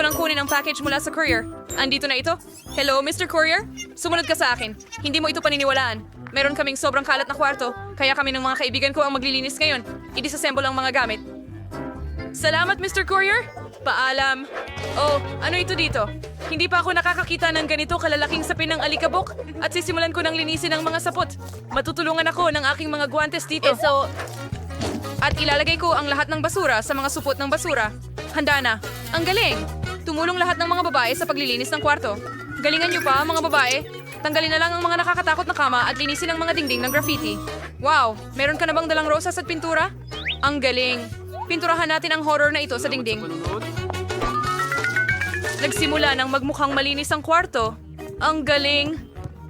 ko nang kunin ang package mula sa courier. Andito na ito. Hello, Mr. Courier? Sumunod ka sa akin. Hindi mo ito paniniwalaan. Meron kaming sobrang kalat na kwarto, kaya kami ng mga kaibigan ko ang maglilinis ngayon. I-disassemble ang mga gamit. Salamat, Mr. Courier! Paalam. Oh, ano ito dito? Hindi pa ako nakakakita ng ganito kalalaking sapin ng alikabok at sisimulan ko ng linisin ang mga sapot. Matutulungan ako ng aking mga guantes dito. so, at ilalagay ko ang lahat ng basura sa mga supot ng basura. Handa na. Ang galing! Tumulong lahat ng mga babae sa paglilinis ng kwarto. Galingan niyo pa, mga babae. Tanggalin na lang ang mga nakakatakot na kama at linisin ang mga dingding ng graffiti. Wow! Meron ka na bang dalang rosas at pintura? Ang galing! Pinturahan natin ang horror na ito sa dingding. Nagsimula ng magmukhang malinis ang kwarto. Ang galing!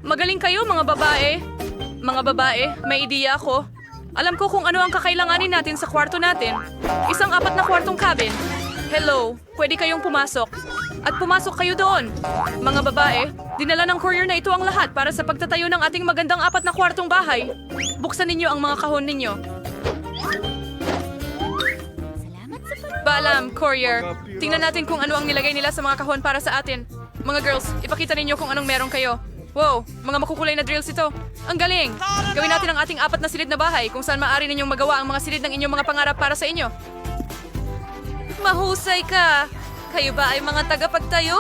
Magaling kayo, mga babae! Mga babae, may ideya ako. Alam ko kung ano ang kakailanganin natin sa kwarto natin. Isang apat na kwartong cabin. Hello, pwede kayong pumasok. At pumasok kayo doon. Mga babae, dinala ng courier na ito ang lahat para sa pagtatayo ng ating magandang apat na kwartong bahay. Buksan ninyo ang mga kahon ninyo. Balam, courier. Tingnan natin kung ano ang nilagay nila sa mga kahon para sa atin. Mga girls, ipakita ninyo kung anong meron kayo. Wow, mga makukulay na drills ito. Ang galing! Gawin natin ang ating apat na silid na bahay kung saan maaari ninyong magawa ang mga silid ng inyong mga pangarap para sa inyo. Mahusay ka! Kayo ba ay mga tagapagtayo?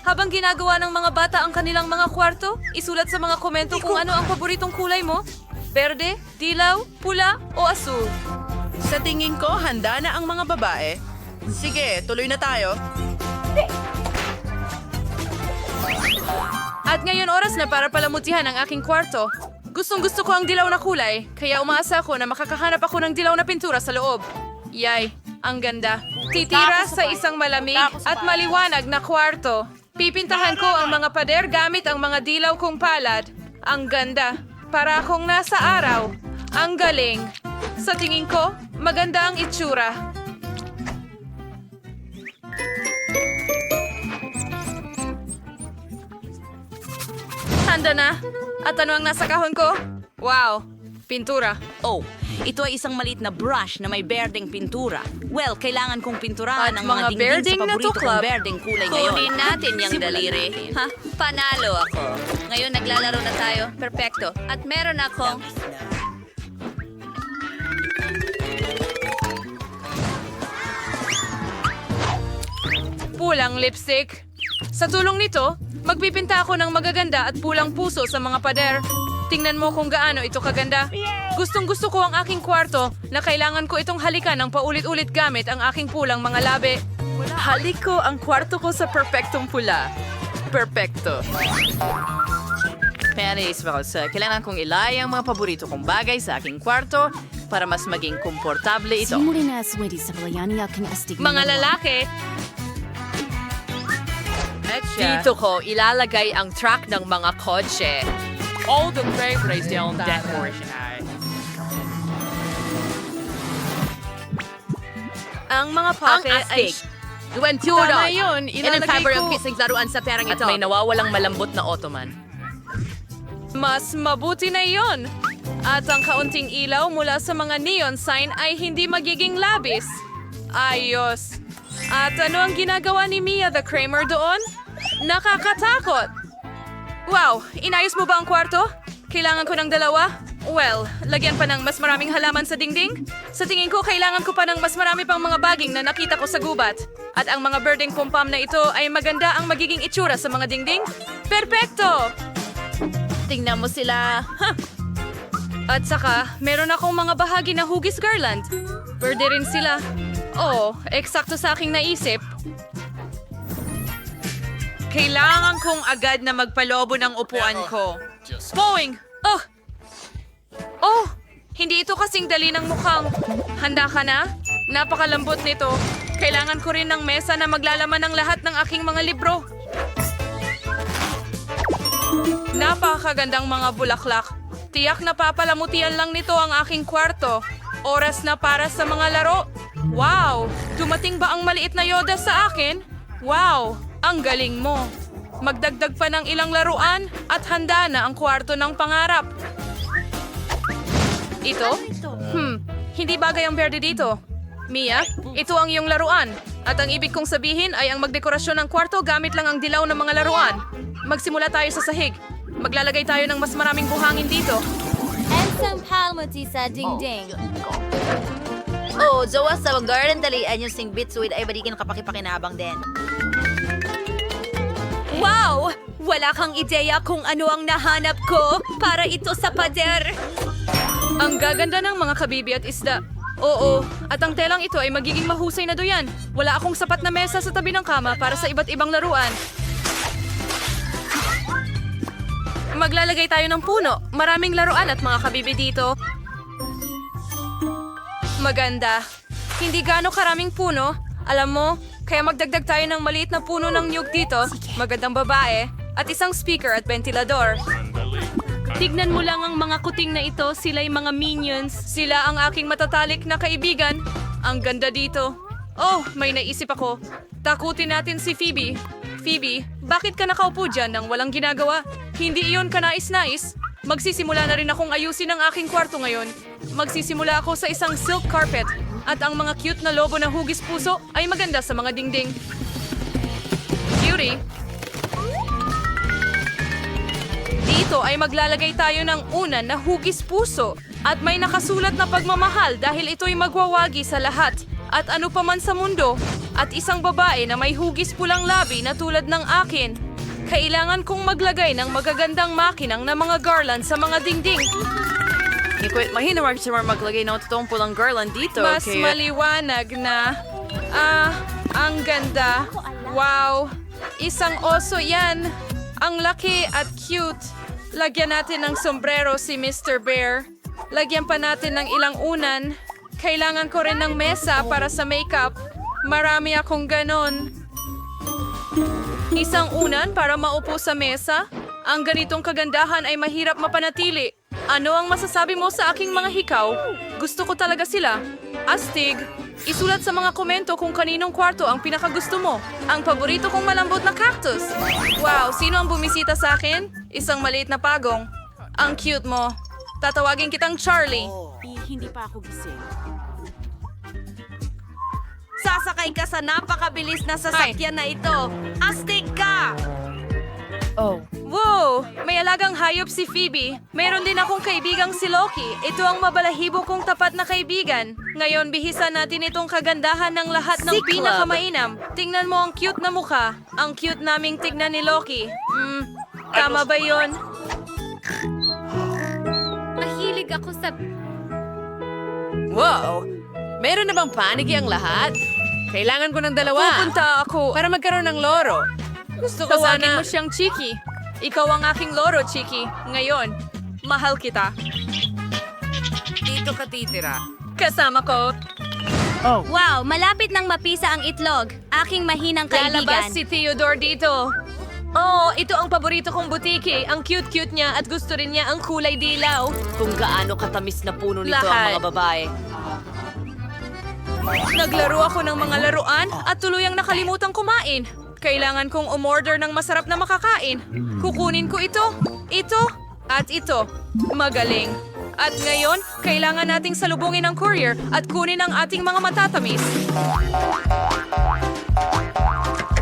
Habang ginagawa ng mga bata ang kanilang mga kwarto, isulat sa mga komento kung ano ang paboritong kulay mo. Berde, dilaw, pula o asul. Sa tingin ko, handa na ang mga babae. Sige, tuloy na tayo. At ngayon oras na para palamutihan ang aking kwarto. Gustong gusto ko ang dilaw na kulay, kaya umaasa ako na makakahanap ako ng dilaw na pintura sa loob. Yay, ang ganda. Titira sa isang malamig at maliwanag na kwarto. Pipintahan ko ang mga pader gamit ang mga dilaw kong palad. Ang ganda. Para akong nasa araw. Ang galing. Sa tingin ko, maganda ang itsura. Handa na. At ano ang nasa kahon ko? Wow, pintura. Oh, ito ay isang maliit na brush na may berdeng pintura. Well, kailangan kong pinturahan At ang mga mga dingding berdeng sa na paborito kong berdeng kulay ngayon. Kunin natin yung Simulan daliri. natin. Ha? Panalo ako. Ngayon naglalaro na tayo. Perpekto. At meron akong... Pulang lipstick. Sa tulong nito, magpipinta ako ng magaganda at pulang puso sa mga pader. Tingnan mo kung gaano ito kaganda. Gustong gusto ko ang aking kwarto na kailangan ko itong halikan ng paulit-ulit gamit ang aking pulang mga labi. Halik ko ang kwarto ko sa perpektong pula. Perpekto. Kaya naisip ako sa kailangan kong ilay ang mga paborito kong bagay sa aking kwarto para mas maging komportable ito. Mga lalaki, Dito ko ilalagay ang track ng mga kotse. All the down that portion ay. ang mga Ang pocket ay... astig. Duwentura. Tama yun, ilalagay ko- ang kising laruan sa perang At ito. may nawawalang malambot na ottoman. Mas mabuti na yon. At ang kaunting ilaw mula sa mga neon sign ay hindi magiging labis. Ayos. At ano ang ginagawa ni Mia the Kramer doon? Nakakatakot! Wow, inayos mo ba ang kwarto? Kailangan ko ng dalawa? Well, lagyan pa ng mas maraming halaman sa dingding? Sa tingin ko, kailangan ko pa ng mas marami pang mga baging na nakita ko sa gubat. At ang mga birding pumpam na ito ay maganda ang magiging itsura sa mga dingding? Perpekto! Tingnan mo sila. At saka, meron akong mga bahagi na hugis garland. Pwede rin sila. Oo, eksakto sa aking naisip. Kailangan kong agad na magpalobo ng upuan ko. Boeing! Oh! Oh! Hindi ito kasing dali ng mukhang. Handa ka na? Napakalambot nito. Kailangan ko rin ng mesa na maglalaman ng lahat ng aking mga libro. Napakagandang mga bulaklak. Tiyak na papalamutian lang nito ang aking kwarto. Oras na para sa mga laro. Wow! Dumating ba ang maliit na Yoda sa akin? Wow! Ang galing mo. Magdagdag pa ng ilang laruan at handa na ang kwarto ng pangarap. Ito? Hmm, hindi bagay ang berde dito. Mia, ito ang iyong laruan. At ang ibig kong sabihin ay ang magdekorasyon ng kwarto gamit lang ang dilaw ng mga laruan. Magsimula tayo sa sahig. Maglalagay tayo ng mas maraming buhangin dito. And some palmati sa ding-ding. Oh, Zoa sa garden dalian yung sing bitsuit ay balikin kapakipakinabang din. Wala kang ideya kung ano ang nahanap ko para ito sa pader. Ang gaganda ng mga kabibi at isda. Oo, at ang telang ito ay magiging mahusay na doyan. Wala akong sapat na mesa sa tabi ng kama para sa iba't ibang laruan. Maglalagay tayo ng puno. Maraming laruan at mga kabibi dito. Maganda. Hindi gaano karaming puno. Alam mo, kaya magdagdag tayo ng maliit na puno ng niyog dito. Magandang babae. At isang speaker at ventilador. Tignan mo lang ang mga kuting na ito, sila'y mga minions. Sila ang aking matatalik na kaibigan. Ang ganda dito. Oh, may naisip ako. Takutin natin si Phoebe. Phoebe, bakit ka nakaupo dyan nang walang ginagawa? Hindi iyon kanais-nais. Magsisimula na rin akong ayusin ang aking kwarto ngayon. Magsisimula ako sa isang silk carpet. At ang mga cute na lobo na hugis puso ay maganda sa mga dingding. Cutie, Dito ay maglalagay tayo ng unan na hugis puso at may nakasulat na pagmamahal dahil ito'y magwawagi sa lahat at ano pa man sa mundo at isang babae na may hugis pulang labi na tulad ng akin. Kailangan kong maglagay ng magagandang makinang na mga garland sa mga dingding. Ikwit, mahinawag siya maglagay ng totoong pulang garland dito. Mas kaya- maliwanag na... Ah, ang ganda. Wow. Isang oso yan. Ang laki at cute. Lagyan natin ng sombrero si Mr. Bear. Lagyan pa natin ng ilang unan. Kailangan ko rin ng mesa para sa makeup. Marami akong ganon. Isang unan para maupo sa mesa? Ang ganitong kagandahan ay mahirap mapanatili. Ano ang masasabi mo sa aking mga hikaw? Gusto ko talaga sila. Astig, isulat sa mga komento kung kaninong kwarto ang pinakagusto mo. Ang paborito kong malambot na cactus. Wow, sino ang bumisita sa akin? Isang maliit na pagong. Ang cute mo. Tatawagin kitang Charlie. Hindi pa ako gising. Sasakay ka sa napakabilis na sasakyan na ito. Astig alagang hayop si Phoebe. Meron din akong kaibigang si Loki. Ito ang mabalahibo kong tapat na kaibigan. Ngayon, bihisa natin itong kagandahan ng lahat ng Si pinakamainam. Tingnan mo ang cute na mukha. Ang cute naming tignan ni Loki. Hmm, tama ba yon? Mahilig ako sa... Wow! Meron na bang panigi ang lahat? Kailangan ko ng dalawa. Pupunta ako. Para magkaroon ng loro. Gusto ko Tawagin sana... mo siyang Chiki. Ikaw ang aking loro, Chiki. Ngayon, mahal kita. Dito ka titira. Kasama ko, Wow, malapit nang mapisa ang itlog. Aking mahinang lalabas kaibigan. si Theodore dito. Oh, ito ang paborito kong butiki. Ang cute-cute niya at gusto rin niya ang kulay dilaw. Kung gaano katamis na puno nito Lahat. ang mga babae. Naglaro ako ng mga laruan at tuluyang nakalimutan kumain. Kailangan kong umorder ng masarap na makakain. Kukunin ko ito, ito, at ito. Magaling. At ngayon, kailangan nating salubungin ang courier at kunin ang ating mga matatamis.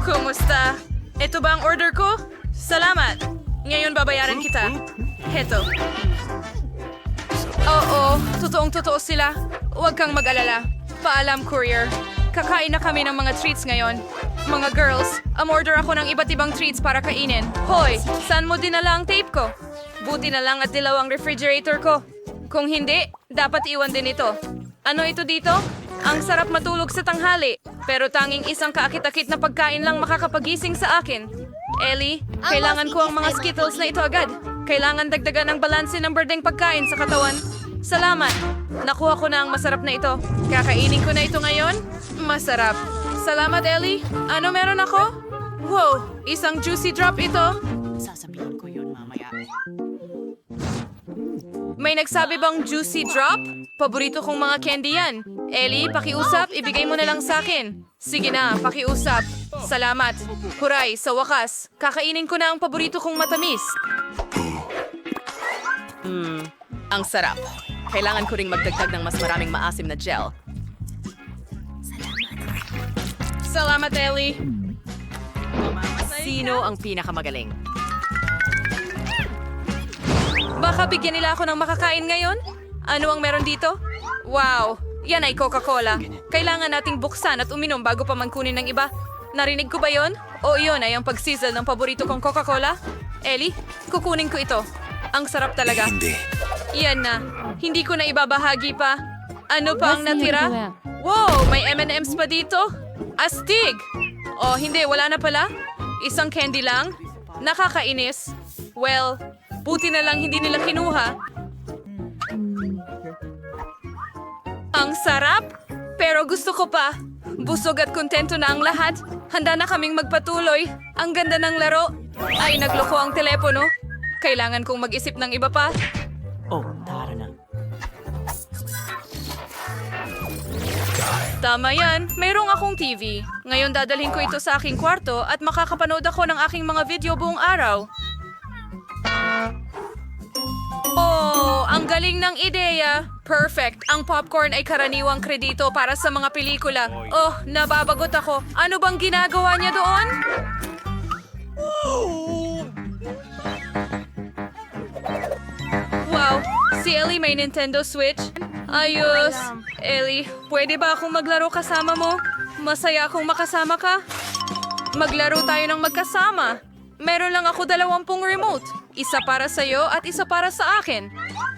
Kumusta? Ito ba ang order ko? Salamat. Ngayon babayaran kita. Heto. Oo, totoong totoo sila. Huwag kang mag-alala. Paalam, courier. Kakain na kami ng mga treats ngayon. Mga girls, umorder ako ng iba't ibang treats para kainin. Hoy, saan mo dinala ang tape ko? Buti na lang at dilaw ang refrigerator ko. Kung hindi, dapat iwan din ito. Ano ito dito? Ang sarap matulog sa tanghali, pero tanging isang kaakit-akit na pagkain lang makakapagising sa akin. Ellie, kailangan ko ang mga Skittles na ito agad. Kailangan dagdagan ng balanse ng berdeng pagkain sa katawan. Salamat. Nakuha ko na ang masarap na ito. Kakainin ko na ito ngayon. Masarap. Salamat, Ellie. Ano meron ako? Wow, isang juicy drop ito. Sasabihin ko yun mamaya. May nagsabi bang juicy drop? Paborito kong mga candy yan. Ellie, pakiusap, ibigay mo na lang sa akin. Sige na, pakiusap. Salamat. Huray, sa wakas, kakainin ko na ang paborito kong matamis. Hmm, ang sarap. Kailangan ko ring magdagdag ng mas maraming maasim na gel. Salamat, Ellie. Sino ang pinakamagaling? Baka bigyan nila ako ng makakain ngayon? Ano ang meron dito? Wow, yan ay Coca-Cola. Kailangan nating buksan at uminom bago pa man kunin ng iba. Narinig ko ba yon? O iyon ay ang pagsizzle ng paborito kong Coca-Cola? Ellie, kukunin ko ito. Ang sarap talaga. Hindi. Yan na. Hindi ko na ibabahagi pa. Ano pa ang natira? Wow, may M&M's pa dito? Astig! Oh, hindi, wala na pala. Isang candy lang? Nakakainis. Well, buti na lang hindi nila kinuha. Ang sarap! Pero gusto ko pa. Busog at kontento na ang lahat. Handa na kaming magpatuloy. Ang ganda ng laro. Ay, nagloko ang telepono. Kailangan kong mag-isip ng iba pa. Oh, tara na. Tama yan, mayroong akong TV. Ngayon dadalhin ko ito sa aking kwarto at makakapanood ako ng aking mga video buong araw. Oh, ang galing ng ideya. Perfect. Ang popcorn ay karaniwang kredito para sa mga pelikula. Oh, nababagot ako. Ano bang ginagawa niya doon? Wow, si Ellie may Nintendo Switch. Ayos. Ellie, pwede ba akong maglaro kasama mo? Masaya akong makasama ka. Maglaro tayo ng magkasama. Meron lang ako dalawampung remote. Isa para sa'yo at isa para sa akin.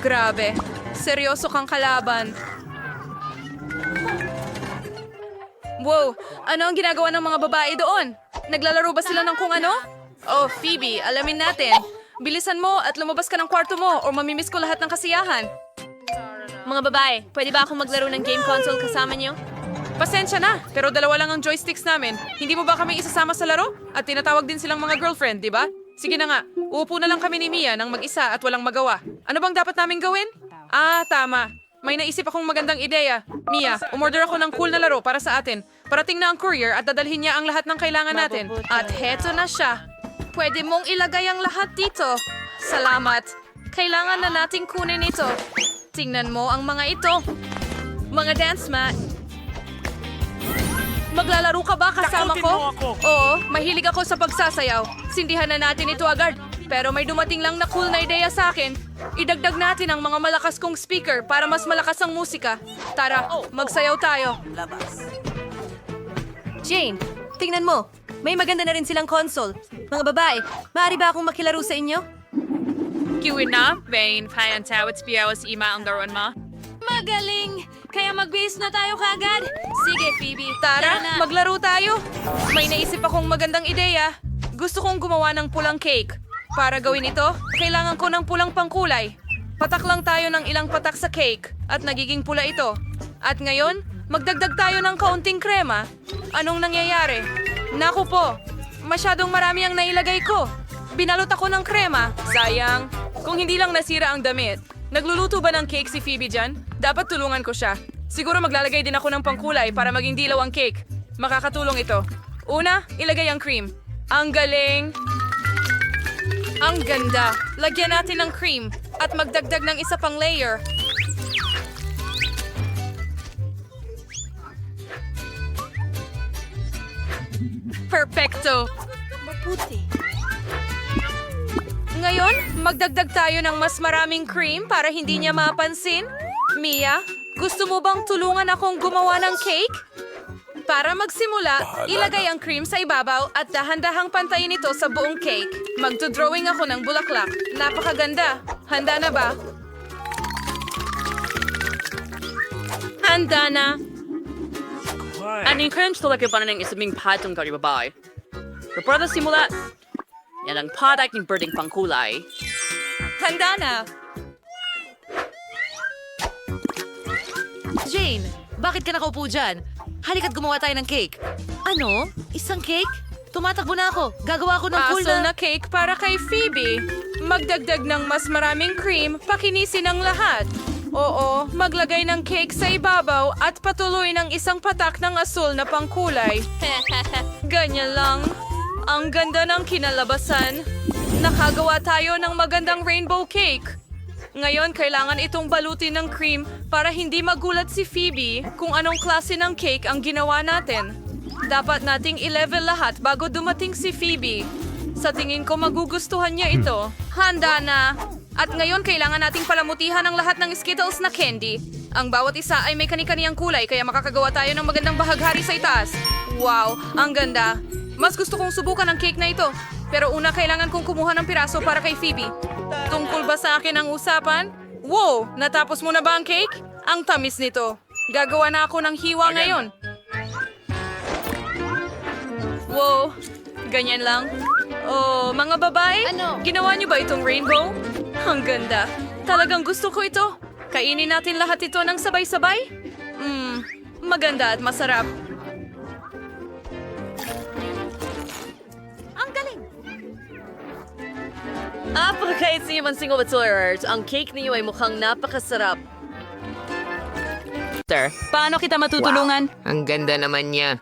Grabe. Seryoso kang kalaban. Wow, ano ang ginagawa ng mga babae doon? Naglalaro ba sila ng kung ano? Oh, Phoebe, alamin natin. Bilisan mo at lumabas ka ng kwarto mo o mamimiss ko lahat ng kasiyahan. Mga babae, pwede ba akong maglaro ng game console kasama niyo? Pasensya na, pero dalawa lang ang joysticks namin. Hindi mo ba kami isasama sa laro? At tinatawag din silang mga girlfriend, di ba? Sige na nga, uupo na lang kami ni Mia ng mag-isa at walang magawa. Ano bang dapat namin gawin? Ah, tama. May naisip akong magandang ideya. Mia, umorder ako ng cool na laro para sa atin. Parating na ang courier at dadalhin niya ang lahat ng kailangan natin. At heto na siya. Pwede mong ilagay ang lahat dito. Salamat. Kailangan na nating kunin ito. Tingnan mo ang mga ito. Mga dance mat. Maglalaro ka ba kasama ko? Oo, mahilig ako sa pagsasayaw. Sindihan na natin ito agad. Pero may dumating lang na cool na ideya sa akin. Idagdag natin ang mga malakas kong speaker para mas malakas ang musika. Tara, magsayaw tayo. Jane, tingnan mo. May maganda na rin silang console. Mga babae, maaari ba akong makilaro sa inyo? Kiwin na, Vane, Payantawit, Biawas, Ima ang daron mo. Magaling! Kaya mag-base na tayo kagad. Sige, Phoebe. Tara, na. maglaro tayo. May naisip akong magandang ideya. Gusto kong gumawa ng pulang cake. Para gawin ito, kailangan ko ng pulang pangkulay. Patak lang tayo ng ilang patak sa cake at nagiging pula ito. At ngayon, magdagdag tayo ng kaunting krema. Anong nangyayari? Naku po, masyadong marami ang nailagay ko. Binalot ako ng krema. Sayang. Kung hindi lang nasira ang damit. Nagluluto ba ng cake si Phoebe dyan? Dapat tulungan ko siya. Siguro maglalagay din ako ng pangkulay para maging dilaw ang cake. Makakatulong ito. Una, ilagay ang cream. Ang galing! Ang ganda! Lagyan natin ng cream at magdagdag ng isa pang layer. Perfecto! Ngayon, magdagdag tayo ng mas maraming cream para hindi niya mapansin. Mia, gusto mo bang tulungan akong gumawa ng cake? Para magsimula, ilagay ang cream sa ibabaw at dahan-dahang pantayin ito sa buong cake. Magdodrawing ako ng bulaklak. Napakaganda. Handa na ba? Handa na. Aning crunch talaga pa na ng isang patong kari babae. Pero para simula, yan ang product ng birding pangkulay. Handa na. Jane, bakit ka nakaupo dyan? Halika't gumawa tayo ng cake. Ano? Isang cake? Tumatakbo na ako. Gagawa ako ng cool Asul na... na cake para kay Phoebe. Magdagdag ng mas maraming cream, pakinisin ang lahat. Oo, maglagay ng cake sa ibabaw at patuloy ng isang patak ng asul na pangkulay. Ganyan lang. Ang ganda ng kinalabasan. Nakagawa tayo ng magandang rainbow cake. Ngayon, kailangan itong balutin ng cream para hindi magulat si Phoebe kung anong klase ng cake ang ginawa natin. Dapat nating i-level lahat bago dumating si Phoebe. Sa tingin ko magugustuhan niya ito. Handa na. At ngayon kailangan nating palamutihan ang lahat ng Skittles na candy. Ang bawat isa ay may kani-kaniyang kulay kaya makakagawa tayo ng magandang bahaghari sa itaas. Wow, ang ganda. Mas gusto kong subukan ang cake na ito. Pero una kailangan kong kumuha ng piraso para kay Phoebe. Tungkol ba sa akin ang usapan? Wow, natapos mo na ba ang cake? Ang tamis nito. Gagawa na ako ng hiwa ngayon. Wow, ganyan lang. Oh, mga babae, Ano? ginawa niyo ba itong rainbow? Ang ganda. Talagang gusto ko ito. Kainin natin lahat ito ng sabay-sabay? Mmm, maganda at masarap. Apakait sa inyong single toilers. Ang cake niyo ay mukhang napakasarap. Paano kita matutulungan? Ang ganda naman niya.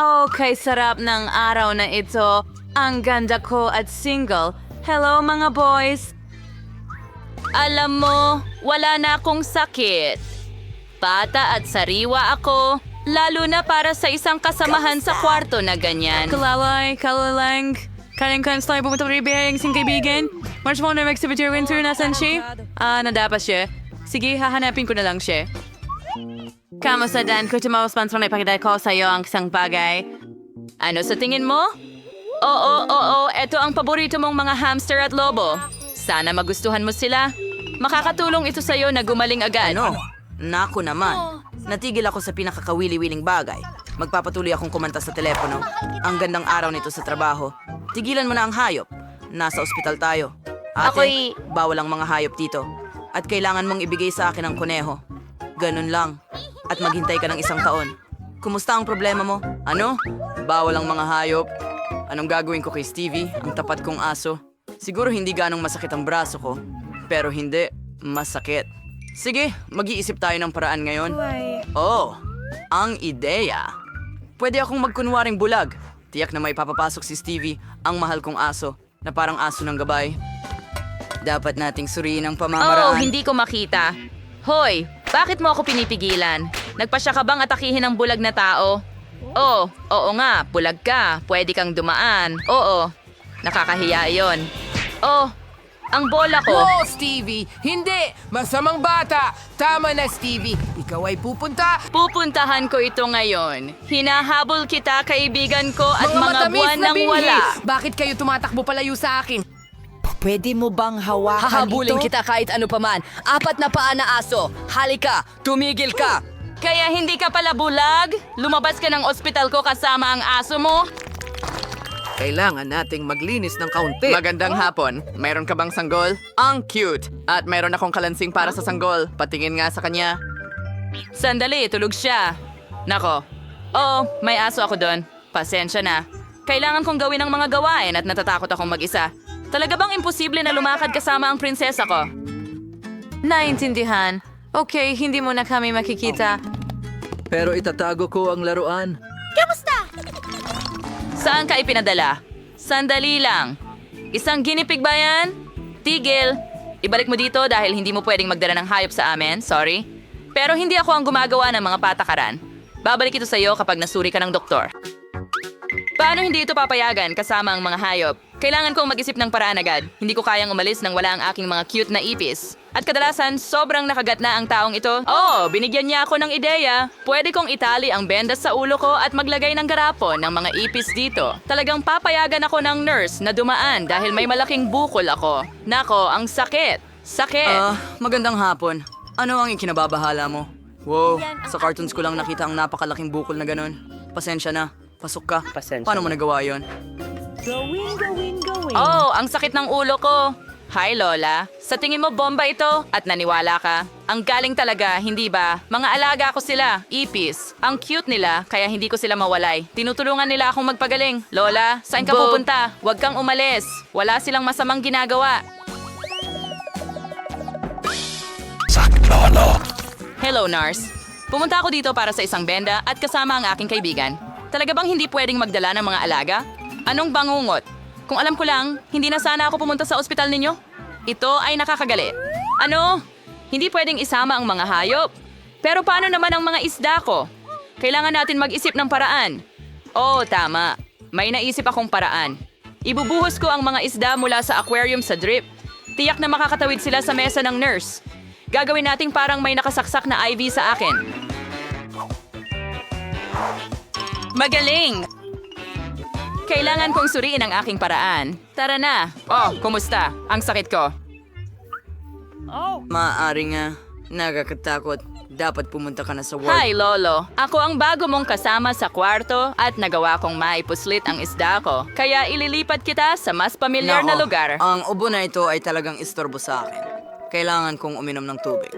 Okay, sarap ng araw na ito. Ang ganda ko at single. Hello mga boys! Alam mo, wala na akong sakit. Bata at sariwa ako, lalo na para sa isang kasamahan sa kwarto na ganyan. Kalalay, kalalang, kaling kans tayo pumunta rin biyayang sing kaibigan. March mo na mag-exhibit winter, nasan siya? Ah, nadapas siya. Sige, hahanapin ko na lang siya. Kamusta Dan? Kung tumawag sponsor na ipakita ko sa iyo ang isang bagay. Ano sa tingin mo? Oo, oo, eto ang paborito mong mga hamster at lobo. Sana magustuhan mo sila. Makakatulong ito sa iyo na gumaling agad. Ano? Naku naman. Natigil ako sa pinakakawili-wiling bagay. Magpapatuloy akong kumanta sa telepono. Ang gandang araw nito sa trabaho. Tigilan mo na ang hayop. Nasa ospital tayo. Ate, Ako'y- bawal ang mga hayop dito. At kailangan mong ibigay sa akin ang kuneho. Ganun lang. At maghintay ka ng isang taon. Kumusta ang problema mo? Ano? Bawal ang mga hayop. Anong gagawin ko kay Stevie, ang tapat kong aso? Siguro hindi ganong masakit ang braso ko. Pero hindi, masakit. Sige, mag-iisip tayo ng paraan ngayon. Oh, ang ideya. Pwede akong magkunwaring bulag. Tiyak na may papapasok si Stevie, ang mahal kong aso, na parang aso ng gabay. Dapat nating suriin ang Oh, pamamaraan. hindi ko makita. Hoy, bakit mo ako pinipigilan? Nagpasya ka bang atakihin ng bulag na tao? Oh, oo nga, bulag ka. Pwede kang dumaan. Oo, nakakahiya yon. Oh, ang bola ko. Oh, Stevie! Hindi! Masamang bata! Tama na, Stevie! Ikaw ay pupunta! Pupuntahan ko ito ngayon. Hinahabol kita, kaibigan ko, at mga, matamis buwan na nang binhi! wala. Bakit kayo tumatakbo palayo sa akin? Pwede mo bang hawakan Hahabulin ito? kita kahit ano paman. Apat na paa na aso. Halika, tumigil ka. Kaya hindi ka pala bulag? Lumabas ka ng ospital ko kasama ang aso mo? Kailangan nating maglinis ng kaunti. Magandang hapon. Mayroon ka bang sanggol? Ang cute! At mayroon akong kalansing para sa sanggol. Patingin nga sa kanya. Sandali, tulog siya. Nako. Oo, may aso ako doon. Pasensya na. Kailangan kong gawin ang mga gawain at natatakot akong mag-isa. Talaga bang imposible na lumakad kasama ang prinsesa ko? Naintindihan. Okay, hindi mo na kami makikita. Pero itatago ko ang laruan. Saan ka ipinadala? Sandali lang. Isang ginipig ba yan? Tigil. Ibalik mo dito dahil hindi mo pwedeng magdala ng hayop sa amin. Sorry. Pero hindi ako ang gumagawa ng mga patakaran. Babalik ito sa iyo kapag nasuri ka ng doktor. Paano hindi ito papayagan kasama ang mga hayop? Kailangan kong mag-isip ng paraan agad. Hindi ko kayang umalis nang wala ang aking mga cute na ipis. At kadalasan, sobrang nakagat na ang taong ito. Oo, binigyan niya ako ng ideya. Pwede kong itali ang bendas sa ulo ko at maglagay ng garapon ng mga ipis dito. Talagang papayagan ako ng nurse na dumaan dahil may malaking bukol ako. Nako, ang sakit. Sakit. Ah, magandang hapon. Ano ang ikinababahala mo? Wow, sa cartoons ko lang nakita ang napakalaking bukol na ganun. Pasensya na. Pasok ka. Paano mo nagawa yon? Oh, ang sakit ng ulo ko. Hi, Lola. Sa tingin mo bomba ito at naniwala ka? Ang galing talaga, hindi ba? Mga alaga ko sila, ipis. Ang cute nila, kaya hindi ko sila mawalay. Tinutulungan nila akong magpagaling. Lola, saan ka Bo- pupunta? Huwag kang umalis. Wala silang masamang ginagawa. Hello, Nars. Pumunta ako dito para sa isang benda at kasama ang aking kaibigan. Talaga bang hindi pwedeng magdala ng mga alaga? Anong bangungot? Kung alam ko lang, hindi na sana ako pumunta sa ospital ninyo. Ito ay nakakagali. Ano? Hindi pwedeng isama ang mga hayop. Pero paano naman ang mga isda ko? Kailangan natin mag-isip ng paraan. Oo, tama. May naisip akong paraan. Ibubuhos ko ang mga isda mula sa aquarium sa drip. Tiyak na makakatawid sila sa mesa ng nurse. Gagawin nating parang may nakasaksak na IV sa akin. Magaling! Kailangan kong suriin ang aking paraan. Tara na. Oh, kumusta? Ang sakit ko. Maaari nga. Nakakatakot. Dapat pumunta ka na sa work. Hi, Lolo. Ako ang bago mong kasama sa kwarto at nagawa kong maipuslit ang isda ko. Kaya ililipat kita sa mas pamilyar na lugar. Ang ubo na ito ay talagang istorbo sa akin. Kailangan kong uminom ng tubig.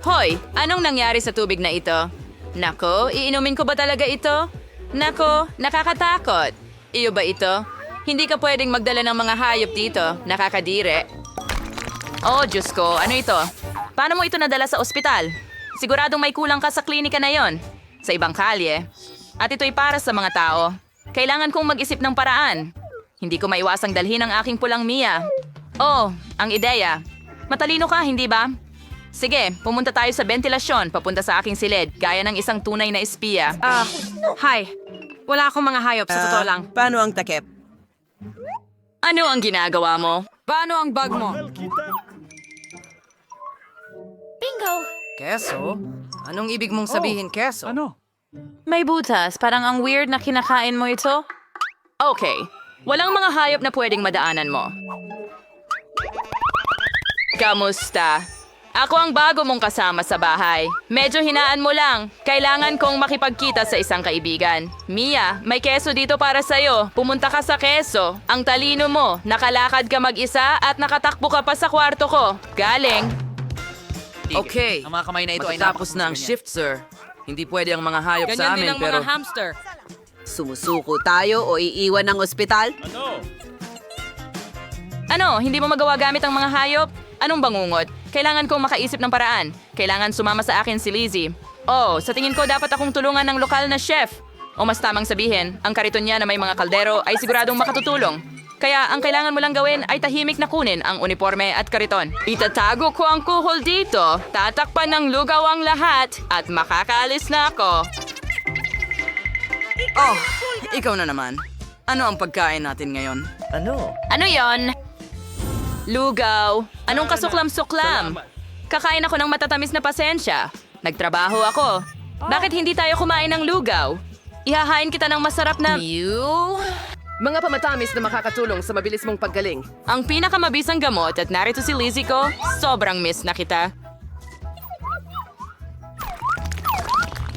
Hoy, anong nangyari sa tubig na ito? Nako, iinumin ko ba talaga ito? Nako, nakakatakot. Iyo ba ito? Hindi ka pwedeng magdala ng mga hayop dito. Nakakadire. Oh, Diyos ko, ano ito? Paano mo ito nadala sa ospital? Siguradong may kulang ka sa klinika na yon. Sa ibang kalye. At ito'y para sa mga tao. Kailangan kong mag-isip ng paraan. Hindi ko maiwasang dalhin ang aking pulang Mia. Oh, ang ideya. Matalino ka, hindi ba? Sige, pumunta tayo sa ventilasyon papunta sa aking silid, gaya ng isang tunay na espiya. Ah, hi. Wala akong mga hayop, sa totoo lang. Paano ang takip? Ano ang ginagawa mo? Paano ang bag mo? Bingo! Keso? Anong ibig mong sabihin, keso? May butas, parang ang weird na kinakain mo ito. Okay, walang mga hayop na pwedeng madaanan mo. Kamusta? Ako ang bago mong kasama sa bahay. Medyo hinaan mo lang. Kailangan kong makipagkita sa isang kaibigan. Mia, may keso dito para sa'yo. Pumunta ka sa keso. Ang talino mo, nakalakad ka mag-isa at nakatakbo ka pa sa kwarto ko. Galing. Okay. Ang mga kamay na ito ay Matatapos na ang shift, sir. Hindi pwede ang mga hayop sa amin, pero... hamster. Sumusuko tayo o iiwan ng ospital? Ano, hindi mo magawa gamit ang mga hayop? Anong bangungot? Kailangan kong makaisip ng paraan. Kailangan sumama sa akin si Lizzie. Oh, sa tingin ko dapat akong tulungan ng lokal na chef. O mas tamang sabihin, ang kariton niya na may mga kaldero ay siguradong makatutulong. Kaya ang kailangan mo lang gawin ay tahimik na kunin ang uniforme at kariton. Itatago ko ang kuhol dito, tatakpan ng lugaw ang lahat, at makakaalis na ako. Oh, ikaw na naman. Ano ang pagkain natin ngayon? Ano yon? Lugaw. Anong kasuklam-suklam? Kakain ako ng matatamis na pasensya. Nagtrabaho ako. Bakit hindi tayo kumain ng lugaw? Ihahain kita ng masarap na... Mga pamatamis na makakatulong sa mabilis mong paggaling. Ang pinakamabisang gamot at narito si Lizzie ko, sobrang miss na kita.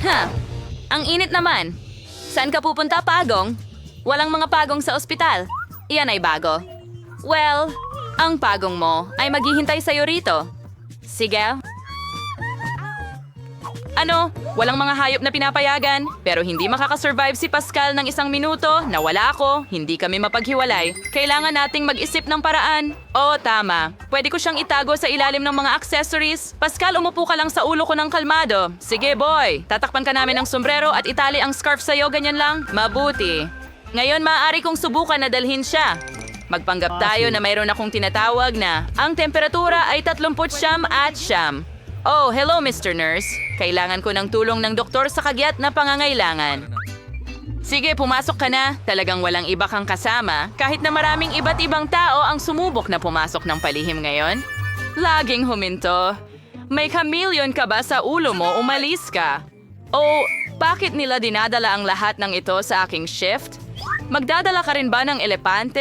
Ha, ang init naman. Saan ka pupunta, Pagong? Walang mga pagong sa ospital. Iyan ay bago. Well, ang pagong mo ay maghihintay sa'yo rito. Sige. Ano? Walang mga hayop na pinapayagan, pero hindi makakasurvive si Pascal ng isang minuto na wala ako, hindi kami mapaghiwalay. Kailangan nating mag-isip ng paraan. Oo, tama. Pwede ko siyang itago sa ilalim ng mga accessories. Pascal, umupo ka lang sa ulo ko ng kalmado. Sige, boy. Tatakpan ka namin ng sombrero at itali ang scarf sa'yo, ganyan lang. Mabuti. Ngayon, maaari kong subukan na dalhin siya. Magpanggap tayo na mayroon akong tinatawag na ang temperatura ay 39 at siyam. Oh, hello Mr. Nurse. Kailangan ko ng tulong ng doktor sa kagyat na pangangailangan. Sige, pumasok ka na. Talagang walang iba kang kasama. Kahit na maraming iba't ibang tao ang sumubok na pumasok ng palihim ngayon. Laging huminto. May chameleon ka ba sa ulo mo? Umalis ka. O bakit nila dinadala ang lahat ng ito sa aking shift? Magdadala ka rin ba ng elepante?